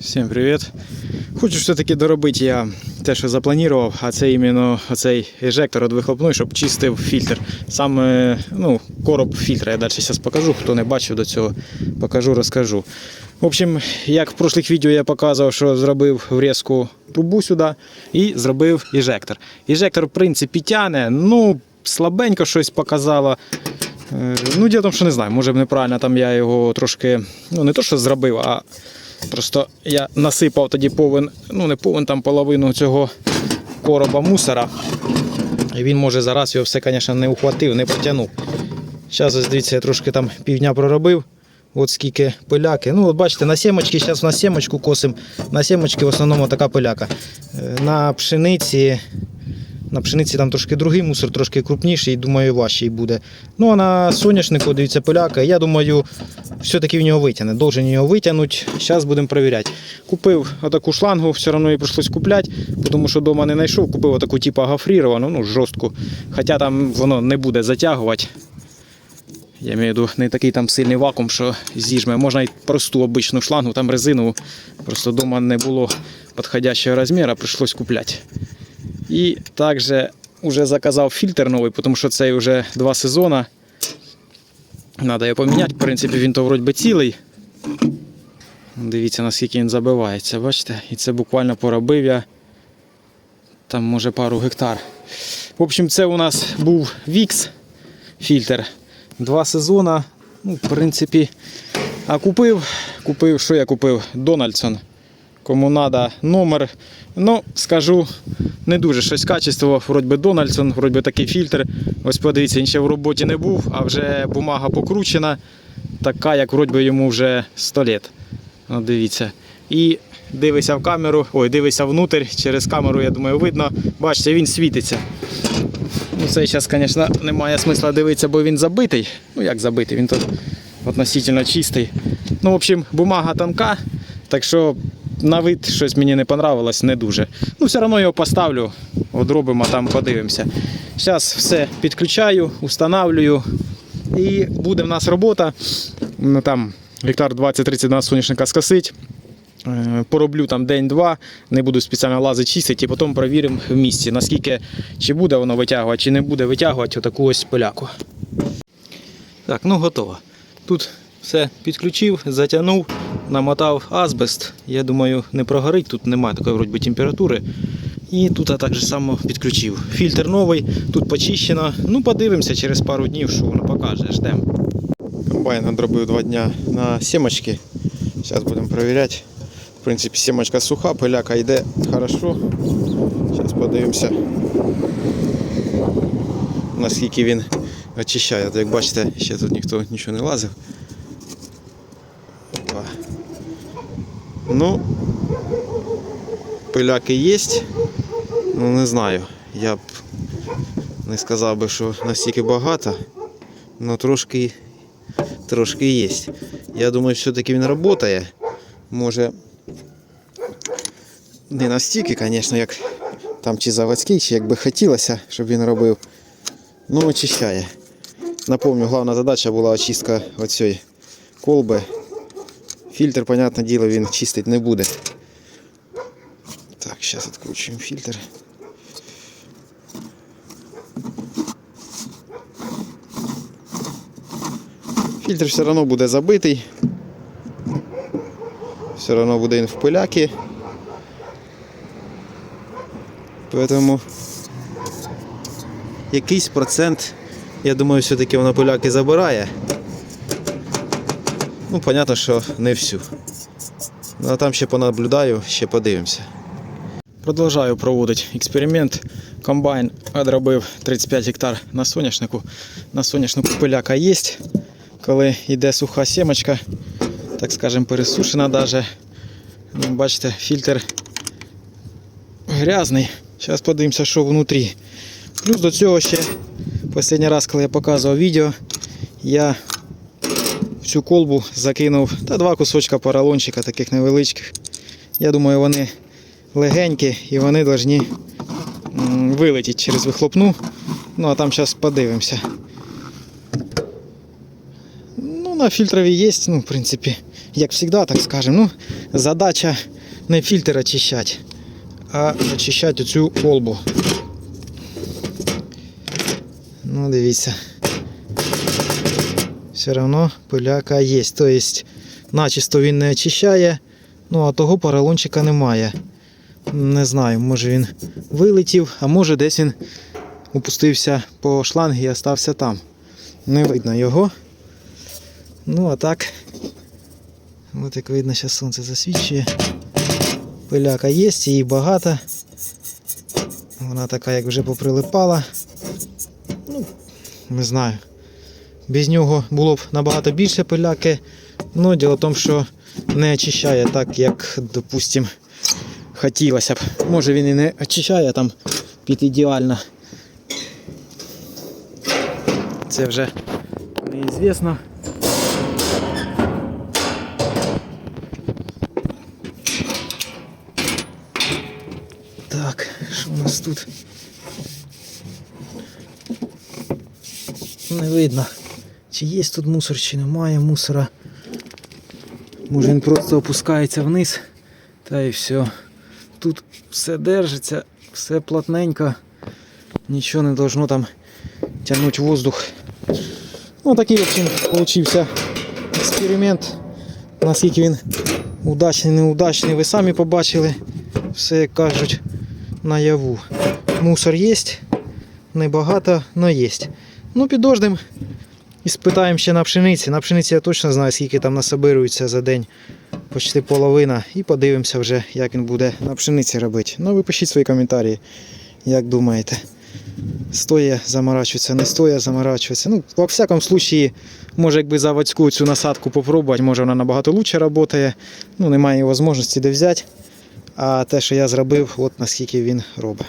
Всім привіт. Хочу все-таки доробити я те, що запланував, а це іменно оцей ежектор від вихлопної, щоб чистив фільтр. Саме ну, короб фільтра. Я далі зараз покажу. Хто не бачив до цього, покажу, розкажу. В общем, як в прошлих відео я показував, що зробив врізку трубу сюди і зробив ежектор. Ежектор, в принципі, тяне, ну, слабенько щось показало. Е, Ну, діло що не знаю, може б неправильно там я його трошки, ну не то, що зробив, а просто я насипав тоді повен, ну не повен там половину цього короба мусора. І він може зараз його все, звісно, не ухватив, не потягнув. Зараз, ось дивіться, я трошки там півдня проробив. От скільки пиляки. Ну, от бачите, на сімочки, зараз на сімочку косим. На сімочки в основному така пиляка. Е, На пшениці на пшениці там трошки другий мусор, трошки крупніший, думаю, важчий буде. Ну а на соняшнику, дивіться, поляка, я думаю, все-таки в нього витягне. Должен його витягнути. Зараз будемо перевіряти. Купив отаку шлангу, все одно її прийшлось купляти, тому що вдома не знайшов. Купив отаку типу гофріровану, ну, жорстку. Хоча там воно не буде затягувати. Я маю в виду, не такий там сильний вакуум, що зіжме. Можна і просту обичну шлангу, там резинову. Просто вдома не було підходящого розміру, прийшлось купляти. І також вже заказав фільтр новий, тому що цей вже два сезони. Треба його поміняти. В принципі, він то вроді би цілий. Дивіться, наскільки він забивається, бачите? І це буквально поробив я там може пару гектар. В общем, це у нас був Вікс фільтр. Два сезони. Ну, в принципі, а купив, купив, що я купив? Дональдсон. Кому треба номер. Ну, скажу, не дуже щось качество. Вроді би Дональдсон, вроді би такий фільтр. Ось подивіться, він ще в роботі не був, а вже бумага покручена, така, як вроді би йому вже 100 літ. От дивіться. І дивися в камеру, ой, дивися внутрь, через камеру, я думаю, видно. Бачите, він світиться. Ну, цей зараз, звісно, немає смисла дивитися, бо він забитий. Ну як забитий, він тут относительно чистий. Ну, в общем, бумага тонка, так що на вид щось мені не понравилось, не дуже. Ну, все одно його поставлю, одробимо, там подивимося. Зараз все підключаю, устанавлюю. І буде в нас робота. Ну, там гектар 20-30 на соняшника скосить. Е, Пороблю там день-два, не буду спеціально лазити чистити, і потім перевіримо в місці, наскільки чи буде воно витягувати, чи не буде витягувати отаку ось поляку. Так, ну готово. Тут все підключив, затягнув, намотав азбест. Я думаю, не прогорить, тут немає такої вроді температури. І тут я так же само підключив. Фільтр новий, тут почищено. Ну, подивимося через пару днів, що воно покаже. Ждемо. Комбайн одробив два дня на сімочки. Зараз будемо перевіряти. В принципі, сімочка суха, пиляка йде хорошо. Зараз подивимося, наскільки він очищає. Як бачите, ще тут ніхто нічого не лазив. Ну, пиляки є. Ну не знаю. Я б не сказав би, що настільки багато, але трошки, трошки є. Я думаю, все-таки він працює. Може не настільки, звісно, як там чи заводський, чи як би хотілося, щоб він робив. Ну, очищає. Напомню, головна задача була очистка оцієї колби. Фільтр, понятне діло, він чистити не буде. Так, зараз відкручуємо фільтр. Фільтр все одно буде забитий. Все одно буде він в пиляки. Поэтому якийсь процент, я думаю, все-таки воно поляки забирає. Ну, понятно, що не всю. Ну, а там ще понаблюдаю, ще подивимося. Продовжую проводити експеримент. Комбайн одробив 35 гектар на соняшнику. На соняшнику пиляка є. Коли йде суха сімочка, так скажем, пересушена даже. Ну, бачите, фільтр грязний. Зараз подивимося, що внутрі. Плюс до цього ще останній раз, коли я показував відео, я цю колбу закинув та два кусочка поролончика таких невеличких. Я думаю, вони легенькі і вони повинні вилетіти через вихлопну. Ну а там зараз подивимося. Ну, на фільтрові є, ну, в принципі, як завжди, так скажемо. Ну, задача не фільтр очищати, а очищати оцю колбу. Ну, дивіться. Все одно пиляка є. Тобто, начисто він не очищає, ну а того поролончика немає. Не знаю, може він вилетів, а може десь він опустився по шлангі і остався там. Не видно його. Ну а так. От як видно, зараз сонце засвічує. Пиляка є, її багато. Вона така, як вже поприлипала. Ну, не знаю. Без нього було б набагато більше пиляки. Ну, діло в тому, що не очищає так, як, допустим, хотілося б. Може він і не очищає там під ідеально. Це вже неізвісно. Так, що у нас тут? Не видно, чи є тут мусор, чи немає мусора. Може він просто опускається вниз. Та і все. Тут все держиться, все плотненько. Нічого не должно там тягнути воздух. Ну такий в общем, получився експеримент. Наскільки він удачний, неудачний, ви самі побачили. Все як кажуть наяву. Мусор є, небагато, але є. Ну, підождемо і спитаємо ще на пшениці. На пшениці я точно знаю, скільки там насобирується за день. Почти половина. І подивимося вже, як він буде на пшениці робити. Ну, ви пишіть свої коментарі, як думаєте. Стоє заморачуватися, не стоє заморачуватися. Ну, во всякому случаї, може, якби заводську цю насадку попробувати, може вона набагато краще працює. Ну, немає можливості де взяти. А те, що я зробив, от наскільки він робить.